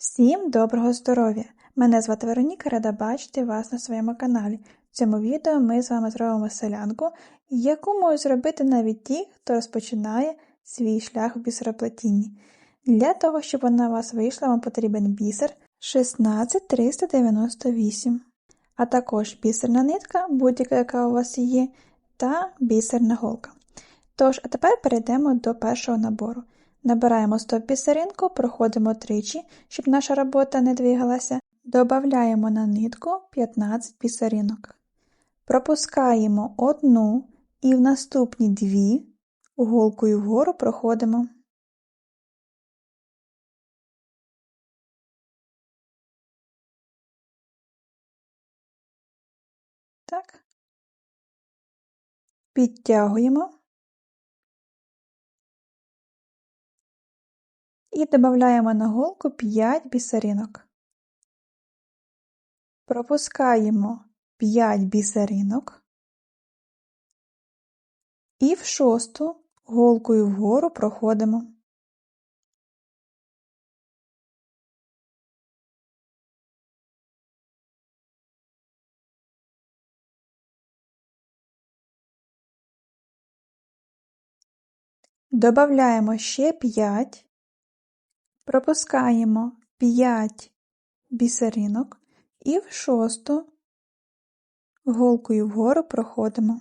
Всім доброго здоров'я! Мене звати Вероніка, рада бачити вас на своєму каналі. В цьому відео ми з вами зробимо селянку, яку можуть зробити навіть ті, хто розпочинає свій шлях у бісероплетінні. Для того, щоб вона у вас вийшла, вам потрібен бісер 16398, а також бісерна нитка, будь-яка, яка у вас є, та бісерна голка. Тож, а тепер перейдемо до першого набору. Набираємо стоп бісеринку, проходимо тричі, щоб наша робота не двигалася. Добавляємо на нитку 15 бісеринок. Пропускаємо одну і в наступні дві голкою вгору проходимо. Так. Підтягуємо. І додаємо на голку 5 бісеринок. Пропускаємо 5 бісеринок і в шосту голкою вгору проходимо. Добавляємо ще 5 Пропускаємо 5 бісеринок і в шосту голкою вгору проходимо.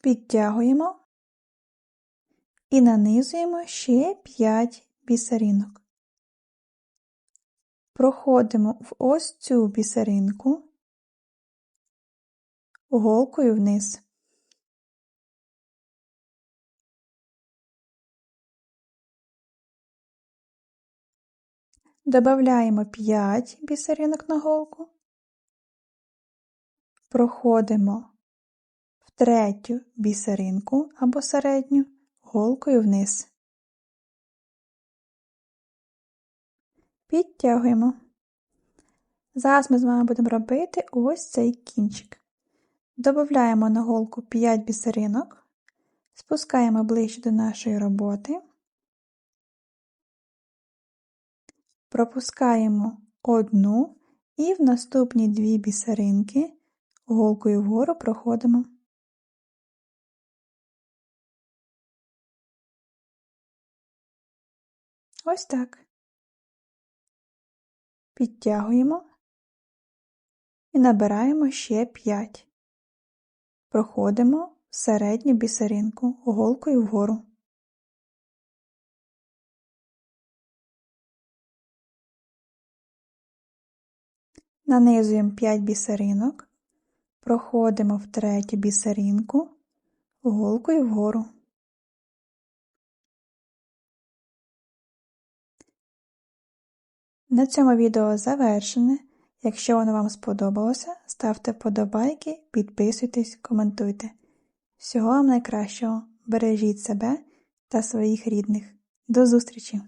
Підтягуємо і нанизуємо ще 5 бісеринок проходимо в ось цю бісеринку голкою вниз. Добавляємо 5 бісеринок на голку, проходимо в третю бісеринку або середню голкою вниз. Підтягуємо. Зараз ми з вами будемо робити ось цей кінчик. Додаємо на голку 5 бісеринок, спускаємо ближче до нашої роботи, пропускаємо одну і в наступні дві бісеринки голкою вгору проходимо. Ось так. Підтягуємо і набираємо ще 5. Проходимо в середню бісеринку голкою вгору. Нанизуємо 5 бісеринок, проходимо в третю бісеринку голкою вгору. На цьому відео завершене. Якщо воно вам сподобалося, ставте вподобайки, підписуйтесь, коментуйте. Всього вам найкращого! Бережіть себе та своїх рідних. До зустрічі!